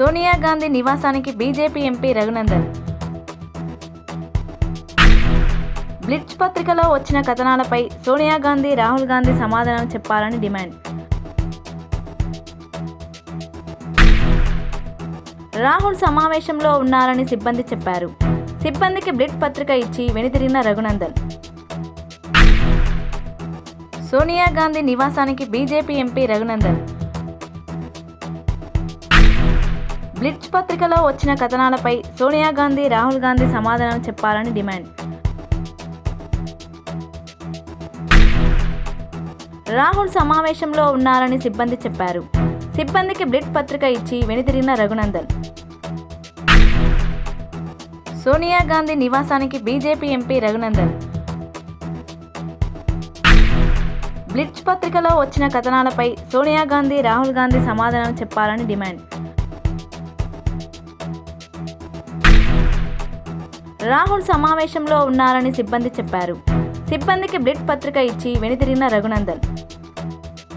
సోనియా గాంధీ నివాసానికి BJP MP Raghunandan. Blitz పత్రికలో వచ్చిన కథనాలపై సోనియా గాంధీ రాహుల్ గాంధీ సమాధానం చెప్పాలని డిమాండ్. రాహుల్ సమావేశంలో ఉన్నారని సిబ్బంది చెప్పారు. సిబ్బందికి బ్లిట్ పత్రిక ఇచ్చి వెనుతిరిగిన రఘునందన్. సోనియా గాంధీ నివాసానికి బీజేపీ ఎంపీ రఘునందన్. బ్లిట్జ్ పత్రికలో వచ్చిన కథనాలపై సోనియా గాంధీ రాహుల్ గాంధీ సమాధానం చెప్పాలని డిమాండ్. రాహుల్ సమావేశంలో ఉన్నారని సిబ్బంది చెప్పారు. సిబ్బందికి బ్లిట్ పత్రిక ఇచ్చి వెనుతిరిగిన రఘునందన్. సోనియా గాంధీ నివాసానికి బీజేపీ ఎంపీ రఘునందన్. బ్లిట్జ్ పత్రికలో వచ్చిన కథనాలపై సోనియా గాంధీ రాహుల్ గాంధీ సమాధానం చెప్పాలని డిమాండ్. రాహుల్ సమావేశంలో ఉన్నారని సిబ్బంది చెప్పారు. సిబ్బందికి బ్లిట్ పత్రిక ఇచ్చి వెనుతిరిగిన రఘునందన్.